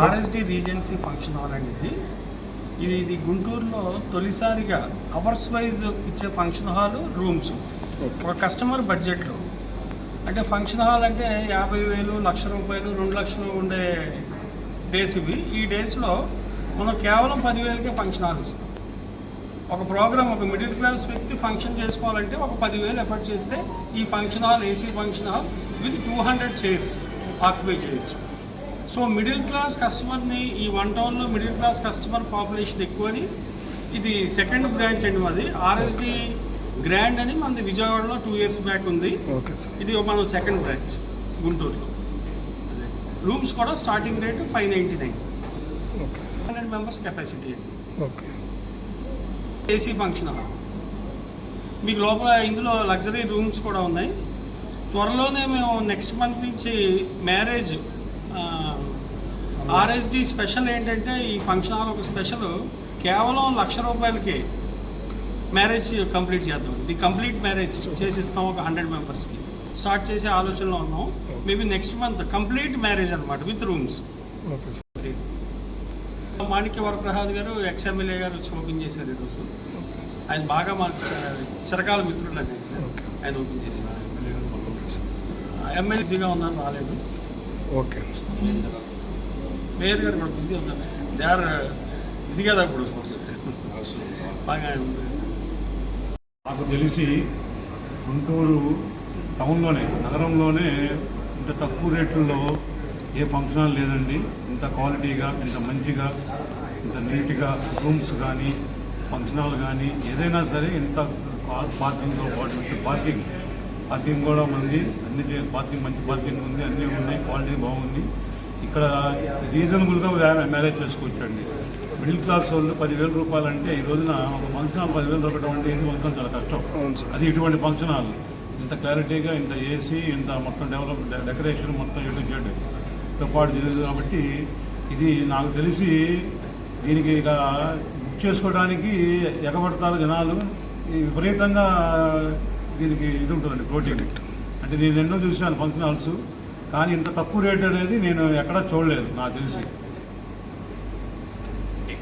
RSD regency function hall అండి ఇది. ఇది ఇది గుంటూరులో తొలిసారిగా అవర్స్ వైజ్ ఇచ్చే ఫంక్షన్ హాల్ రూమ్స్. ఒక కస్టమర్ బడ్జెట్లో. అంటే ఫంక్షన్ హాల్ అంటే యాభై వేలు లక్ష రూపాయలు రెండు లక్షలు ఉండే డేస్ ఇవి. ఈ డేస్లో మనం కేవలం పదివేలకే ఫంక్షన్ హాల్ ఇస్తాం. ఒక ప్రోగ్రామ్ ఒక మిడిల్ క్లాస్ వ్యక్తి ఫంక్షన్ చేసుకోవాలంటే ఒక పదివేలు ఎఫర్ట్ చేస్తే ఈ function hall AC function hall with two hundred chairs occupy చేయొచ్చు. సో మిడిల్ క్లాస్ కస్టమర్ని ఈ వన్ టౌన్లో మిడిల్ క్లాస్ కస్టమర్ పాపులేషన్ ఎక్కువని ఇది సెకండ్ బ్రాంచ్ అండి మాది. ఆర్ఎస్డి గ్రాండ్ అని మనది విజయవాడలో టూ ఇయర్స్ బ్యాక్ ఉంది. ఓకే సార్ ఇది మనం సెకండ్ బ్రాంచ్ గుంటూరులో. రూమ్స్ కూడా starting rate five ninety nine okay hundred members capacity అండి ఓకే ఏసీ ఫంక్షన్ హాల్. మీకు లోపల ఇందులో లగ్జరీ రూమ్స్ కూడా ఉన్నాయి. త్వరలోనే మేము నెక్స్ట్ మంత్ నుంచి మ్యారేజ్ ఆర్ఎస్డి స్పెషల్ ఏంటంటే ఈ ఫంక్షన్ హాల్ ఒక స్పెషల్ కేవలం లక్ష రూపాయలకి మ్యారేజ్ కంప్లీట్ చేద్దాం. ది కంప్లీట్ మ్యారేజ్ చేసిస్తాం ఒక హండ్రెడ్ మెంబర్స్కి స్టార్ట్ చేసే ఆలోచనలో ఉన్నాం. Maybe next month complete marriage అనమాట విత్ రూమ్స్ మాణిక్య వరప్రసాద్ గారు ఎక్స్ ఎమ్మెల్యే గారు వచ్చి ఓపెన్ చేశారు ఈరోజు ఆయన బాగా మాకు చ- చిరకాల మిత్రులు ఆయన ఓపెన్ చేశారు. ఎమ్మెల్సీగా ఉన్నాను రాలేదు. ఓకే. మేయర్ గారు కూడా బిజీ ఉన్నారు. దే ఆర్ ఇది కదా ఇప్పుడు బాగా ఉంది. నాకు తెలిసి గుంటూరు టౌన్లోనే నగరంలోనే ఇంత తక్కువ రేట్లలో ఏ ఫంక్షన్ లేదండి. ఇంత క్వాలిటీగా ఇంత మంచిగా ఇంత నీట్గా రూమ్స్ కానీ ఫంక్షన్ హాల్ కానీ ఏదైనా సరే ఇంత పార్కింగ్తో పాటు పార్కింగ్. పార్కింగ్ కూడా ఉంది అన్ని పార్కింగ్ మంచి పార్కింగ్ ఉంది అన్నీ ఉన్నాయి క్వాలిటీ బాగుంది. ఇక్కడ రీజనబుల్గా మ్యారేజ్ చేసుకోవచ్చండి మిడిల్ క్లాస్ వాళ్ళు పదివేల రూపాయలు అంటే ఈ రోజున ఒక ఫంక్షన్ హాల్ పదివేలు దొరకడం అంటే ఇది ఫంక్షన్ చాలా కష్టం. అది ఇటువంటి ఫంక్షన్ హాల్. ఇంత క్లారిటీగా ఇంత ఏసీ ఇంత మొత్తం డెవలప్ డెకరేషన్ మొత్తం ఎటు జెడ్తో పాటు జరిగింది కాబట్టి ఇది నాకు తెలిసి దీనికి ఇక బుక్ చేసుకోవడానికి ఎగబడతారు జనాలు. ఈ విపరీతంగా దీనికి ఇది ఉంటుందండి ప్రోటీన్ అంటే నేను ఎన్నో చూశాను ఫంక్షన్ హాల్స్ కానీ ఇంత తక్కువ రేట్ అనేది నేను ఎక్కడా చూడలేదు నాకు తెలిసి.